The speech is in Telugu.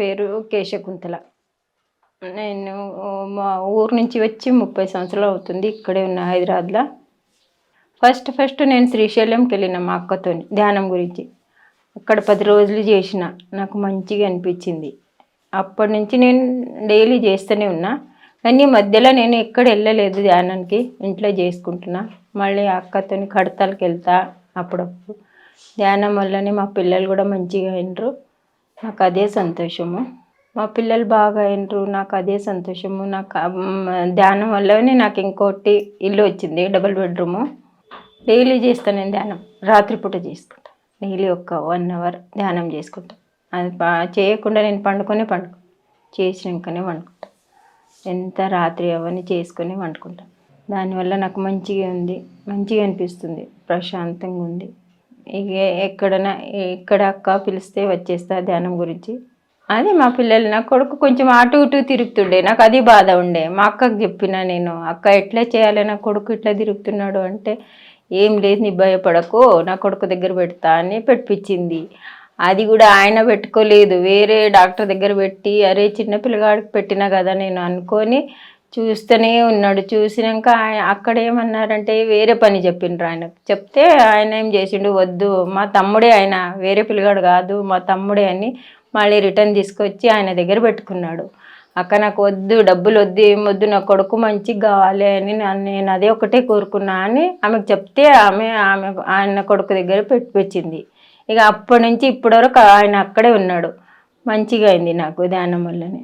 పేరు కేశకుంతల. నేను మా ఊరు నుంచి వచ్చి ముప్పై సంవత్సరాలు అవుతుంది ఇక్కడే ఉన్న హైదరాబాద్లో. ఫస్ట్ ఫస్ట్ నేను శ్రీశైలంకి వెళ్ళిన మా అక్కతోని ధ్యానం గురించి. అక్కడ పది రోజులు చేసిన నాకు మంచిగా అనిపించింది. అప్పటి నుంచి నేను డైలీ చేస్తూనే ఉన్నా. కానీ మధ్యలో నేను ఎక్కడ వెళ్ళలేదు ధ్యానానికి ఇంట్లో చేసుకుంటున్నా. మళ్ళీ అక్కతోని కడతాలకి వెళ్తా అప్పుడప్పుడు. ధ్యానం వల్లనే మా పిల్లలు కూడా మంచిగా అయినరు. నాకు అదే సంతోషము. మా పిల్లలు బాగా అయినరు నాకు అదే సంతోషము. నాకు ధ్యానం వల్లనే నాకు ఇంకోటి ఇల్లు వచ్చింది డబుల్ బెడ్రూము. డైలీ చేస్తాను నేను ధ్యానం రాత్రిపూట చేసుకుంటాను డైలీ ఒక వన్ అవర్ ధ్యానం చేసుకుంటాను అది చేయకుండా నేను పండుకొనే పండుకో చేసినాకనే వండుకుంటాను ఎంత రాత్రి అవన్నీ చేసుకొని వండుకుంటాను దానివల్ల నాకు మంచిగా ఉంది మంచిగా అనిపిస్తుంది ప్రశాంతంగా ఉంది. ఎక్కడైనా ఎక్కడ అక్క పిలిస్తే వచ్చేస్తా ధ్యానం గురించి. అది మా పిల్లలు నా కొడుకు కొంచెం అటు ఇటు తిరుగుతుండే నాకు అది బాధ ఉండే. మా అక్కకి చెప్పిన నేను అక్క ఎట్లా చేయాలి? నా కొడుకు ఇట్లా తిరుగుతున్నాడు అంటే ఏం లేదు నీ భయపడకు నా కొడుకు దగ్గర పెడతా అని పెట్టించింది అది కూడా ఆయన పెట్టుకోలేదు. వేరే డాక్టర్ దగ్గర పెట్టి అరే చిన్న పిల్లగాడికి పెట్టినా కదా నేను అనుకొని చూస్తూనే ఉన్నాడు. చూసినాక ఆయన అక్కడ ఏమన్నారంటే వేరే పని చెప్పిండ్రు ఆయనకు చెప్తే ఆయన ఏం చేసిండు వద్దు మా తమ్ముడే ఆయన వేరే పిల్లగాడు కాదు మా తమ్ముడే అని మళ్ళీ రిటర్న్ తీసుకొచ్చి ఆయన దగ్గర పెట్టుకున్నాడు. అక్క నాకు వద్దు డబ్బులు వద్దు ఏం వద్దు నా కొడుకు మంచిగా కావాలి అని నేను అదే ఒకటే కోరుకున్నా అని ఆమెకు చెప్తే ఆమె ఆమె ఆయన కొడుకు దగ్గర పెట్టిపెచ్చింది ఇక అప్పటి నుంచి ఇప్పటి వరకు ఆయన అక్కడే ఉన్నాడు. మంచిగా అయింది నాకు ధ్యానం వల్లనే.